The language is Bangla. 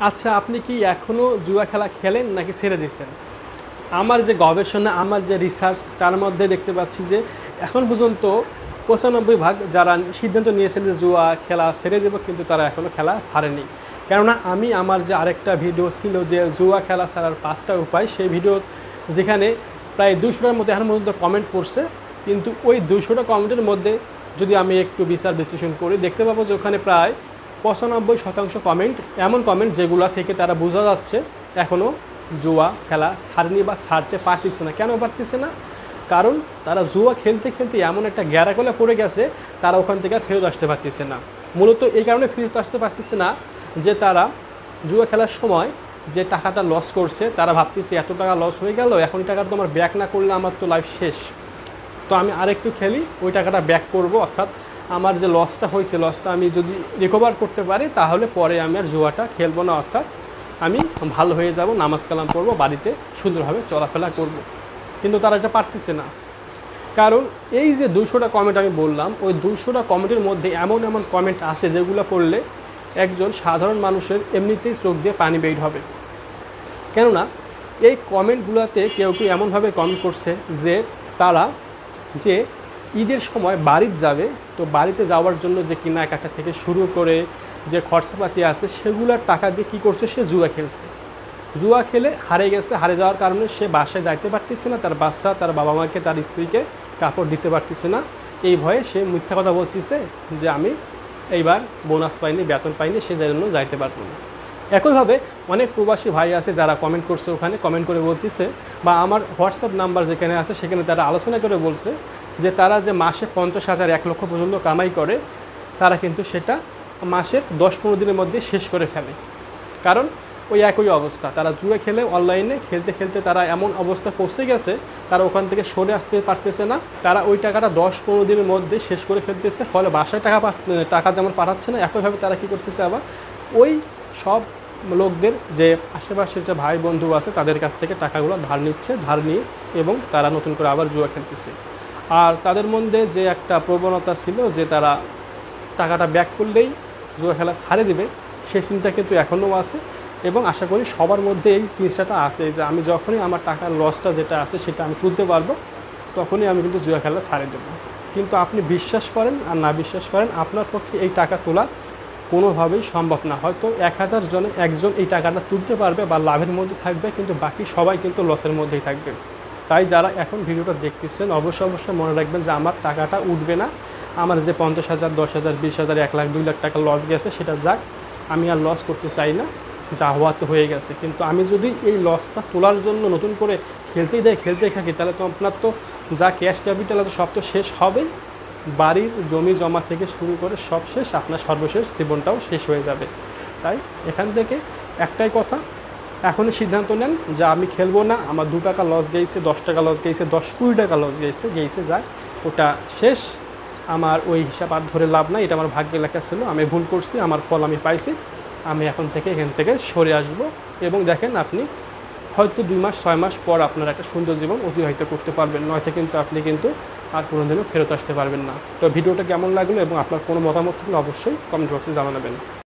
আচ্ছা আপনি কি এখনও জুয়া খেলা খেলেন নাকি ছেড়ে দিয়েছেন? আমার যে গবেষণা, আমার যে রিসার্চ তার মধ্যে দেখতে পাচ্ছি যে এখন পর্যন্ত পঁচানব্বই ভাগ যারা সিদ্ধান্ত নিয়েছেন যে জুয়া খেলা ছেড়ে দেবো, কিন্তু তারা এখনও খেলা ছাড়েনি। কেননা আমি আমার যে আরেকটা ভিডিও ছিল যে জুয়া খেলা ছাড়ার পাঁচটা উপায়, সেই ভিডিও যেখানে প্রায় দুশোটার মধ্যে এখন পর্যন্ত কমেন্ট পড়ছে, কিন্তু ওই দুশোটা কমেন্টের মধ্যে যদি আমি একটু বিচার বিশ্লেষণ করি, দেখতে পাবো যে ওখানে প্রায় পঁচানব্বই শতাংশ কমেন্ট এমন কমেন্ট যেগুলা থেকে তারা বোঝা যাচ্ছে এখনও জুয়া খেলা ছাড়েনি বা ছাড়তে পারতেছে না। কেন পারতেছে না? কারণ তারা জুয়া খেলতে খেলতে এমন একটা গ্যারাকলে পড়ে গেছে, তারা ওখান থেকে ফেরত আসতে পারতেছে না। মূলত এই কারণে ফেরত আসতে পারতেছে না যে তারা জুয়া খেলার সময় যে টাকাটা লস করছে, তারা ভাবতেছে এত টাকা লস হয়ে গেল, এখন টাকা তো আমার ব্যাক না করলে আমার তো লাইফ শেষ। তো আমি আরেকটু খেলি, ওই টাকাটা ব্যাক করব, অর্থাৎ আমার যে লসটা হয়েছে লসটা আমি যদি রিকভার করতে পারি, তাহলে পরে আমি আর জুয়াটা খেলব না, অর্থাৎ আমি ভালো হয়ে যাব, নামাজ কালাম পড়ব, বাড়িতে সুন্দরভাবে চলাফেরা করব। কিন্তু তারা এটা পারতেছে না কারণ এই যে দুশোটা কমেন্ট আমি বললাম, ওই দুশোটা কমেন্টের মধ্যে এমন এমন কমেন্ট আছে যেগুলো পড়লে একজন সাধারণ মানুষের এমনিতেই চোখ দিয়ে পানি বের হবে কেননা, এই কমেন্টগুলোতে কেউ কেউ এমনভাবে কমেন্ট করছে যে, তারা যে ঈদের সময় বাড়িতে যাবে, তো বাড়িতে যাওয়ার জন্য যে কেনাকাটা থেকে শুরু করে যে খরচাপাতি আছে, সেগুলোর টাকা দিয়ে কী করছে? সে জুয়া খেলছে। জুয়া খেলে হারে গেছে, হারে যাওয়ার কারণে সে বাসায় যাইতে পারতেছে না, তার বাচ্চা, তার বাবা মাকে তার স্ত্রীকে কাপড় দিতে পারতেছে না। এই ভয়ে সে মিথ্যা কথা বলতেছে যে, আমি এইবার বোনাস পাইনি, বেতন পাইনি, সে জন্য যাইতে পারব না। একইভাবে অনেক প্রবাসী ভাই আছে যারা কমেন্ট করছে ওখানে কমেন্ট করে বলতেছে বা আমার হোয়াটসঅ্যাপ নাম্বার যেখানে আছে সেখানে তারা আলোচনা করে বলছে যে তারা যে মাসে পঞ্চাশ হাজার এক লক্ষ পর্যন্ত কামাই করে, তারা কিন্তু সেটা মাসের দশ পনেরো দিনের মধ্যে শেষ করে ফেলে। কারণ ওই একই অবস্থা, তারা জুয়ে খেলে অনলাইনে খেলতে খেলতে তারা এমন অবস্থা পৌঁছে গেছে, তারা ওখান থেকে সরে আসতে পারতেছে না, তারা ওই টাকাটা দশ পনেরো দিনের মধ্যে শেষ করে ফেলতেছে, ফলে বাসায় টাকা টাকা যেমন পাঠাচ্ছে না, একইভাবে তারা কী করতেছে আবার ওই সব লোকদের যে আশেপাশে যে ভাই বন্ধু আছে, তাদের কাছ থেকে টাকাগুলো ধার নিচ্ছে, ধার নিয়ে এবং তারা নতুন করে আবার জুয়া খেলতেছে। আর তাদের মধ্যে যে একটা প্রবণতা ছিল যে তারা টাকাটা ব্যাক করলেই জুয়া খেলা ছাড়ে দেবে, সেই চিন্তা কিন্তু এখনও আছে এবং আশা করি সবার মধ্যে এই জিনিসটা আছে যে আমি যখনই আমার টাকার লসটা যেটা আছে সেটা আমি তুলতে পারব, তখনই আমি কিন্তু জুয়া খেলা ছাড়ে দেবো। কিন্তু আপনি বিশ্বাস করেন আর না বিশ্বাস করেন, আপনার পক্ষে এই টাকা তোলা কোনোভাবেই সম্ভব না। হয়তো এক হাজার জনে একজন এই টাকাটা তুলতে পারবে বা লাভের মধ্যে থাকবে, কিন্তু বাকি সবাই কিন্তু লসের মধ্যেই থাকবে। তাই যারা এখন ভিডিওটা দেখতেছেন, অবশ্যই অবশ্যই মনে রাখবেন যে আমার টাকাটা উঠবে না। আমার যে পঞ্চাশ হাজার, দশ হাজার, বিশ হাজার, এক লাখ, দুই লাখ টাকা লস গেছে, সেটা যাক, আমি আর লস করতে চাই না। যা হওয়া তো হয়ে গেছে। কিন্তু আমি যদি এই লসটা তোলার জন্য নতুন করে খেলতেই দেয় খেলতেই থাকি, তাহলে তো আপনার তো যা ক্যাশ ক্যাপিটাল আছে, সব তো শেষ হবেই। বাড়ির জমি জমা থেকে শুরু করে সব শেষ, আপনার সর্বশেষ জীবনটাও শেষ হয়ে যাবে। তাই এখান থেকে একটাই কথা, এখনই সিদ্ধান্ত নেন যে আমি খেলব না, আমার দু টাকা লস গেছে দশ টাকা লস গেছে দশ কুড়ি টাকা লস গেছে গেছে যায় ওটা শেষ। আমার ওই হিসাব আর ধরে লাভ নাই, এটা আমার ভাগ্যে লেখা ছিল, আমি ভুল করছি, আমার ফল আমি পাইছি, আমি এখন থেকে এখান থেকে সরে আসব। এবং দেখেন আপনি হয়তো দুই মাস, ছয় মাস পর আপনার একটা সুন্দর জীবন অতিবাহিত করতে পারবেন, নয়তো কিন্তু আপনি কিন্তু আর কোনোদিনও ফেরত আসতে পারবেন না। তো ভিডিওটা কেমন লাগল এবং আপনার কোনো মতামত থাকলে অবশ্যই কমেন্ট বক্সে জানাবেন।